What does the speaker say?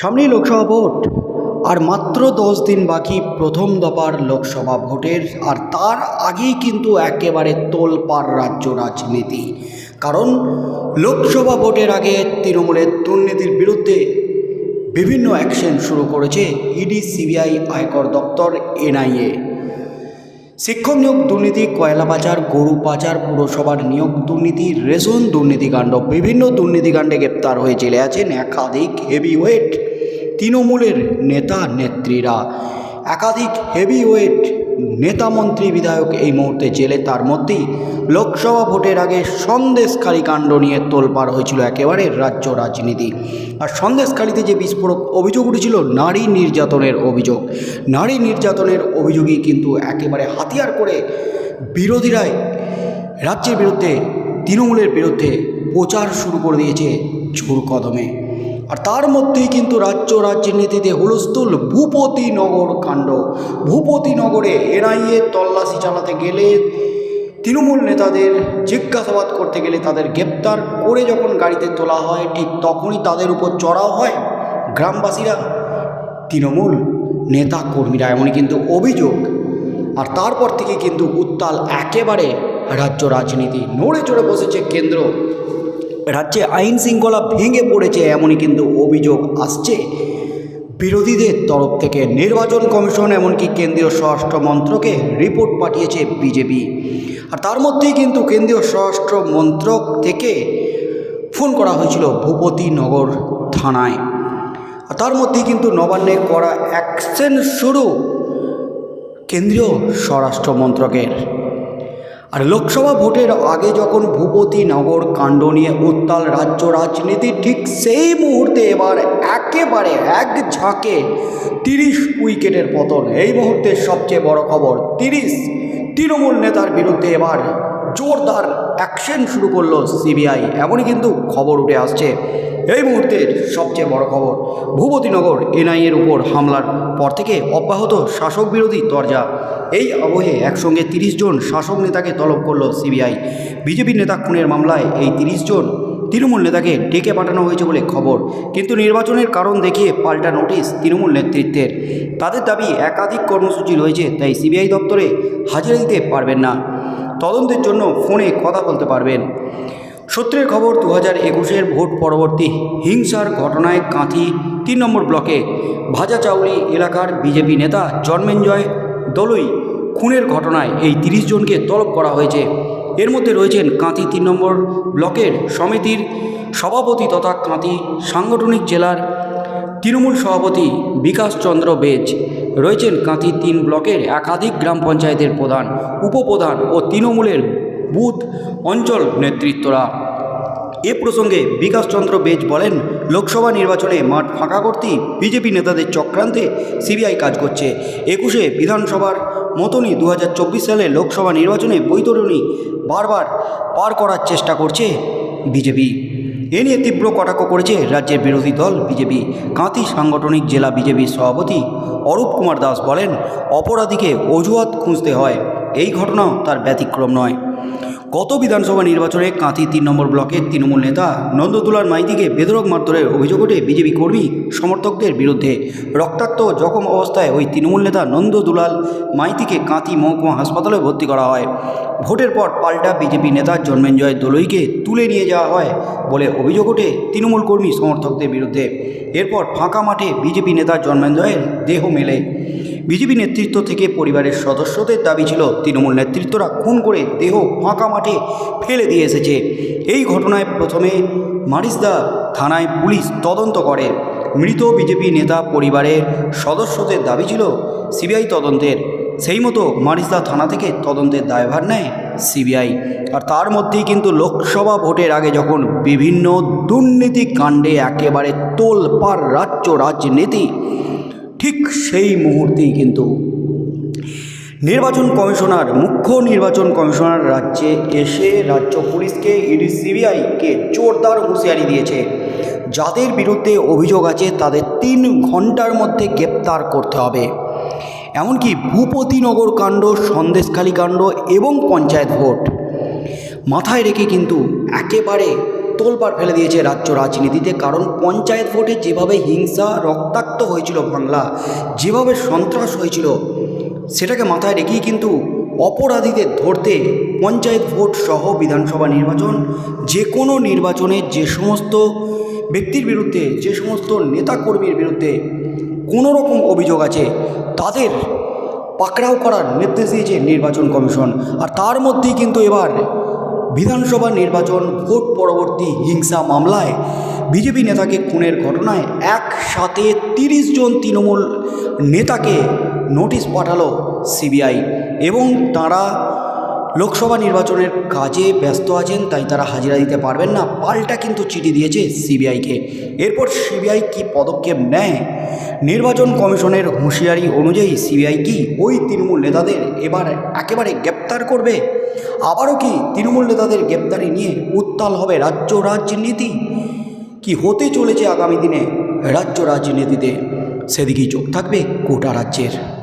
সামনেই লোকসভা ভোট। আর মাত্র দশ দিন বাকি প্রথম দফার লোকসভা ভোটের, আর তার আগেই কিন্তু একেবারে তোলপাড় রাজ্য রাজনীতি। কারণ লোকসভা ভোটের আগে তৃণমূলের দুর্নীতির বিরুদ্ধে বিভিন্ন অ্যাকশন শুরু করেছে ইডি, সিবিআই, আয়কর দপ্তর, এনআইএ। শিক্ষক নিয়োগ দুর্নীতি, কয়লা পাচার, গরু পাচার, পুরসভার নিয়োগ দুর্নীতি, রেশন দুর্নীতিকাণ্ড, বিভিন্ন দুর্নীতিকাণ্ডে গ্রেপ্তার হয়ে জেলে আছেন একাধিক হেভিওয়েট তৃণমূলের নেতা নেত্রীরা। একাধিক হেভিওয়েট নেতা মন্ত্রী বিধায়ক এই মুহূর্তে জেলে। তার মধ্যেই লোকসভা ভোটের আগে সন্দেশখালী কাণ্ড নিয়ে তোলপাড় হয়েছিল একেবারে রাজ্য রাজনীতি। আর সন্দেশখালীতে যে বিস্ফোরক অভিযোগ উঠেছিল, নারী নির্যাতনের অভিযোগ। নারী নির্যাতনের অভিযোগই কিন্তু একেবারে হাতিয়ার করে বিরোধীরাই রাজ্যের বিরুদ্ধে, তৃণমূলের বিরুদ্ধে প্রচার শুরু করে দিয়েছে ঝুর কদমে আর তার মধ্যেই কিন্তু রাজ্য রাজনীতিতে হুলস্থুল ভূপতিনগর কাণ্ড। ভূপতিনগরে এনআইএ তল্লাশি চালাতে গেলে তৃণমূল নেতাদের জিজ্ঞাসাবাদ করতে গেলে তাদের গ্রেপ্তার করে যখন গাড়িতে তোলা হয়, ঠিক তখনই তাদের উপর চড়াও হয়। গ্রামবাসীরা, তৃণমূল নেতা কর্মীরা, এমনই কিন্তু অভিযোগ। আর তারপর থেকে কিন্তু উত্তাল একেবারে রাজ্য রাজনীতি নড়ে চড়ে বসেছে কেন্দ্র। রাজ্যে আইন শৃঙ্খলা ভেঙে পড়েছে এমনই কিন্তু অভিযোগ আসছে। বিরোধীদের তরফ থেকে নির্বাচন কমিশন এমনকি কেন্দ্রীয় স্বরাষ্ট্র মন্ত্রকে রিপোর্ট পাঠিয়েছে বিজেপি। আর তার মধ্যেই কিন্তু কেন্দ্রীয় স্বরাষ্ট্র মন্ত্রক থেকে ফোন করা হয়েছিল ভূপতিনগর থানায়। আর তার মধ্যেই কিন্তু নবান্নে করা অ্যাকশন শুরু কেন্দ্রীয় স্বরাষ্ট্র মন্ত্রকের। আর লোকসভা ভোটের আগে যখন ভূপতি নগর কাণ্ড নিয়ে উত্তাল রাজ্য রাজনীতি, ঠিক সেই মুহূর্তে এবার একেবারে এক ঝাঁকে তিরিশ উইকেটের পতন। এই মুহূর্তে সবচেয়ে বড় খবর, তিরিশ তৃণমূল নেতার বিরুদ্ধে এবার জোরদার অ্যাকশন শুরু করল সিবিআই এমনই কিন্তু খবর উঠে আসছে। এই মুহূর্তের সবচেয়ে বড় খবর, ভূপতিনগর এনআইএর উপর হামলার পর থেকে অব্যাহত শাসক বিরোধী তরজা এই আবহে একসঙ্গে তিরিশ জন শাসক নেতাকে তলব করল সিবিআই বিজেপি নেতা খুনের মামলায় এই তিরিশ জন তৃণমূল নেতাকে ডেকে পাঠানো হয়েছে বলে খবর। কিন্তু নির্বাচনের কারণ দেখিয়ে পাল্টা নোটিশ তৃণমূল নেতৃত্বের। তাদের দাবি একাধিক কর্মসূচি রয়েছে, তাই সিবিআই দপ্তরে হাজিরা দিতে পারবেন না। তদন্তের জন্য ফোনে কথা বলতে পারবেন। সূত্রের খবর দু হাজার একুশের ভোট পরবর্তী হিংসার ঘটনায় কাঁথি তিন নম্বর ব্লকে ভাজা ভাজাচাউলি এলাকার বিজেপি নেতা জন্মেঞ্জয় দলুই খুনের ঘটনায় এই তিরিশ জনকে তলব করা হয়েছে। এর মধ্যে রয়েছেন কাঁথি তিন নম্বর ব্লকের সমিতির সভাপতি তথা কাঁথি সাংগঠনিক জেলার তৃণমূল সভাপতি বিকাশ চন্দ্র বেজ। রয়েছেন কাঁথি তিন ব্লকের একাধিক গ্রাম পঞ্চায়েতের প্রধান, উপপ্রধান ও তৃণমূলের বুথ অঞ্চল নেতৃত্বরা। এ প্রসঙ্গে বিকাশচন্দ্র বেজ বলেন, লোকসভা নির্বাচনে মাঠ ফাঁকা করতেই বিজেপি নেতাদের চক্রান্তে সিবিআই কাজ করছে। একুশে বিধানসভার মতনই দু হাজার চব্বিশ সালে লোকসভা নির্বাচনে বৈতরণী বারবার পার করার চেষ্টা করছে বিজেপি। এ নিয়ে তীব্র কটাক্ষ করেছে রাজ্যের বিরোধী দল বিজেপি। কাঁথি সাংগঠনিক জেলা বিজেপির সভাপতি অরূপ কুমার দাস বলেন, অপরাধীকে অজুহাত খুঁজতে হয়, এই ঘটনাও তার ব্যতিক্রম নয়। গত বিধানসভা নির্বাচনে কাঁথি তিন নম্বর ব্লকের তৃণমূল নেতা নন্দতুলার মাইতিকে বেদরক মারধরের অভিযোগ ওঠে বিজেপি কর্মী সমর্থকদের বিরুদ্ধে। রক্তাক্ত জখম অবস্থায় ওই তৃণমূল নেতা নন্দদুলাল মাইতিকে কাঁথি মহকুমা হাসপাতালে ভর্তি করা হয়। ভোটের পর পাল্টা বিজেপি নেতা জন্মেঞ্জয় দলুইকে তুলে নিয়ে যাওয়া হয় বলে অভিযোগ ওঠে তৃণমূল কর্মী সমর্থকদের বিরুদ্ধে। এরপর ফাঁকা মাঠে বিজেপি নেতা জন্মেঞ্জয়ের দেহ মেলে। বিজেপি নেতৃত্ব থেকে পরিবারের সদস্যদের দাবি ছিল, তৃণমূল নেতৃত্বরা খুন করে দেহ ফাঁকা মাঠে ফেলে দিয়ে এসেছে। এই ঘটনায় প্রথমে মারিসদা থানায় পুলিশ তদন্ত করে। মৃত বিজেপি নেতা পরিবারের সদস্যদের দাবি ছিল, সিবিআই তদন্তের সেই মতো মারিসদা থানা থেকে তদন্তের দায়ভার নেয় সিবিআই। আর তার মধ্যেই কিন্তু লোকসভা ভোটের আগে যখন বিভিন্ন দুর্নীতি কাণ্ডে একেবারে তোলপাড় রাজ্য রাজনীতি, ঠিক সেই মুহূর্তেই কিন্তু নির্বাচন কমিশনার, মুখ্য নির্বাচন কমিশনার রাজ্যে এসে রাজ্য পুলিশকে ইডি সিবিআইকে জোরদার হুঁশিয়ারি দিয়েছে। যাদের বিরুদ্ধে অভিযোগ আছে তাদের তিন ঘণ্টার মধ্যে গ্রেপ্তার করতে হবে। এমনকি ভূপতিনগর কাণ্ড, সন্দেশখালী কাণ্ড এবং পঞ্চায়েত ভোট। মাথায় রেখে কিন্তু একেবারে তোলপাড় ফেলে দিয়েছে রাজ্য রাজনীতিতে, কারণ পঞ্চায়েত ভোটে যেভাবে হিংসা, রক্তাক্ত হয়েছিল বাংলা, যেভাবে সন্ত্রাস হয়েছিল, সেটাকে মাথায় রেখেই কিন্তু অপরাধীদের ধরতে পঞ্চায়েত ভোট সহ বিধানসভা নির্বাচন, যে কোনো নির্বাচনে যে সমস্ত ব্যক্তির বিরুদ্ধে, যে সমস্ত নেতাকর্মীর বিরুদ্ধে কোনো রকম অভিযোগ আছে, তাদের পাকড়াও করার নির্দেশ দিয়েছে নির্বাচন কমিশন। আর তার মধ্যেই কিন্তু এবার বিধানসভা নির্বাচন ভোট পরবর্তী হিংসা মামলায় বিজেপি নেতাকে খুনের ঘটনায় একসাথে তিরিশ জন তৃণমূল নেতাকে নোটিশ পাঠালো সিবিআই এবং তারা লোকসভা নির্বাচনের কাজে ব্যস্ত আছেন, তাই তারা হাজিরা দিতে পারবেন না। পাল্টা কিন্তু চিঠি দিয়েছে সিবিআইকে। এরপর সিবিআই কি পদক্ষেপ নেয়? নির্বাচন কমিশনের হুঁশিয়ারি অনুযায়ী সিবিআই কি ওই তৃণমূল নেতাদের এবার একেবারে গ্রেপ্তার করবে? আবারও কি তৃণমূল নেতাদের গ্রেপ্তারি নিয়ে উত্তাল হবে রাজ্য রাজনীতি? কি হতে চলেছে আগামী দিনে রাজ্য রাজনীতিতে? সেদিকেই চোখ থাকবে গোটা রাজ্যের।